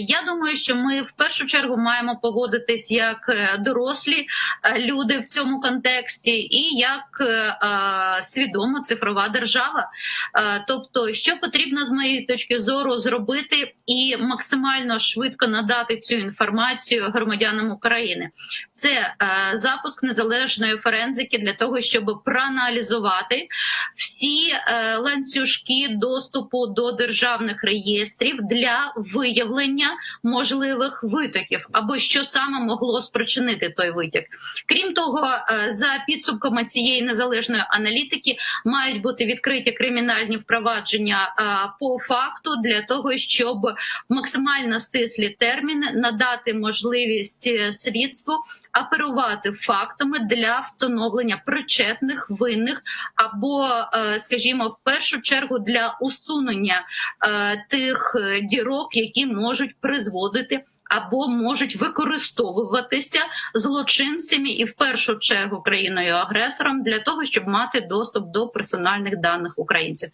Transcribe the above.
Я думаю, що ми в першу чергу маємо поводитись як е, дорослі е, люди в цьому контексті, і як е, е, свідома цифрова держава. Е, Тобто, що потрібно з моєї точки зору зробити і максимально швидко надати цю інформацію громадянам України, це е, запуск незалежної форензики для того, щоб проаналізувати всі е, ланцюжки доступу до державних реєстрів для виявлення можливих витоків або що саме могло спричинити той витік. Крім того, е, за підсумками цієї незалежної аналітики мають бути відкриті кримінальні впровадження е, по факту для того, щоб максимально стислі терміни надати можливість е, слідству оперувати фактами для встановлення причетних винних або, скажімо, в першу чергу для усунення тих дірок, які можуть призводити. Або можуть використовуватися злочинцями і в першу чергу країною агресором для того, щоб мати доступ до персональних даних українців.